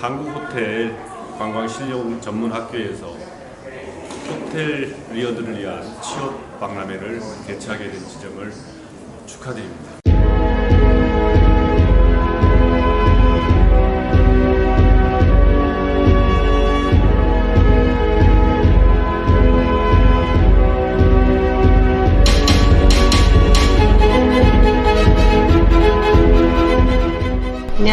한국 호텔 관광 실용 전문 학교에서 호텔 리어들을 위한 취업 박람회를 개최하게 된 지점을 축하드립니다.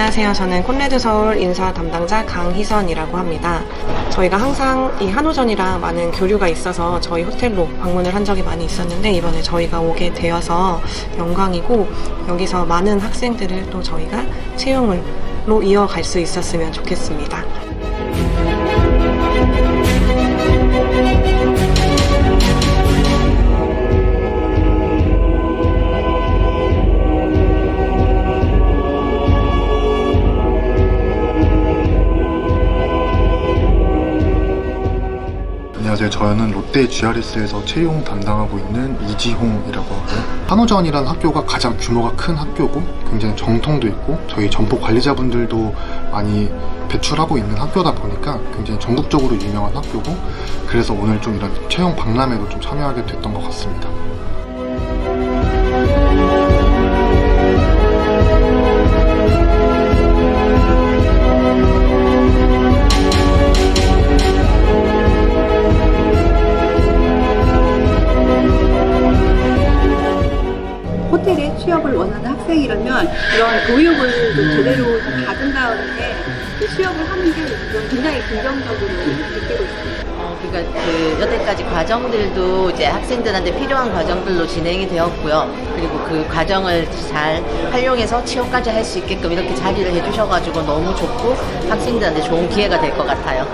안녕하세요. 저는 콘레드 서울 인사 담당자 강희선이라고 합니다. 저희가 항상 이 한오전이랑 많은 교류가 있어서 저희 호텔로 방문을 한 적이 많이 있었는데 이번에 저희가 오게 되어서 영광이고 여기서 많은 학생들을 또 저희가 채용을로 이어갈 수 있었으면 좋겠습니다. 안녕하세요. 저는 롯데 GRS에서 채용 담당하고 있는 이지홍이라고 하고요. 한호전이라는 학교가 가장 규모가 큰 학교고 굉장히 정통도 있고 저희 점포 관리자분들도 많이 배출하고 있는 학교다 보니까 굉장히 전국적으로 유명한 학교고 그래서 오늘 좀 이런 채용 박람회도 좀 참여하게 됐던 것 같습니다. 취업을 원하는 학생이라면 이런 교육을 좀 제대로 좀 받은 다음에 그 취업을 하는 게좀 굉장히 긍정적으로 느끼고 있습니다. 어, 그러니까 그 여태까지 과정들도 이제 학생들한테 필요한 과정들로 진행이 되었고요. 그리고 그 과정을 잘 활용해서 취업까지 할 수 있게끔 이렇게 자리를 해주셔가지고 너무 좋고 학생들한테 좋은 기회가 될 것 같아요.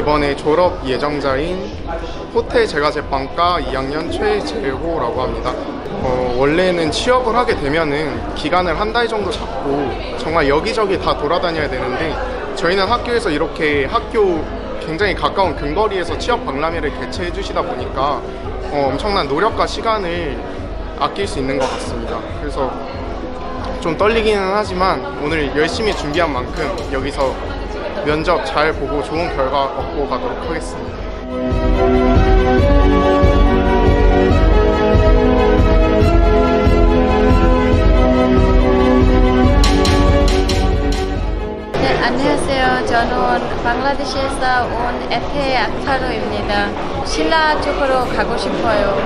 이번에 졸업 예정자인 호텔 제과제빵과 2학년 최재호라고 합니다. 어, 원래는 취업을 하게 되면은 기간을 한 달 정도 잡고 정말 여기저기 다 돌아다녀야 되는데 저희는 학교에서 이렇게 학교 굉장히 가까운 근거리에서 취업 박람회를 개최해 주시다 보니까 어, 엄청난 노력과 시간을 아낄 수 있는 것 같습니다. 그래서 좀 떨리기는 하지만 오늘 열심히 준비한 만큼 여기서 면접 잘 보고 좋은 결과 얻고 가도록 하겠습니다. 네, 안녕하세요. 저는 방글라데시에서 온 에테 악타로입니다. 신라 쪽으로 가고 싶어요.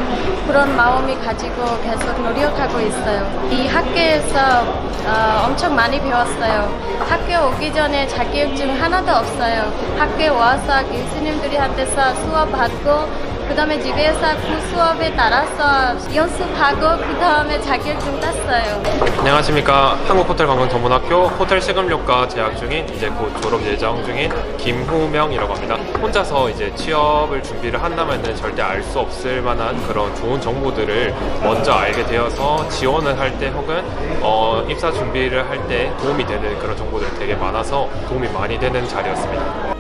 그런 마음이 가지고 계속 노력하고 있어요. 이 학교에서 어, 엄청 많이 배웠어요. 학교 오기 전에 자격증 하나도 없어요. 학교에 와서 교수님들이 한테서 수업 받고 그 다음에 집에서 그 수업에 따라서 연습하고 그 다음에 자격증 땄어요. 안녕하십니까 한국호텔관광전문학교 호텔 식음료과 재학 중인 이제 곧 졸업 예정 중인 김후명이라고 합니다. 혼자서 이제 취업을 준비를 한다면은 절대 알 수 없을 만한 그런 좋은 정보들을 먼저 알게 되어서 지원을 할 때 혹은 어, 입사 준비를 할 때 도움이 되는 그런 정보들이 되게 많아서 도움이 많이 되는 자리였습니다.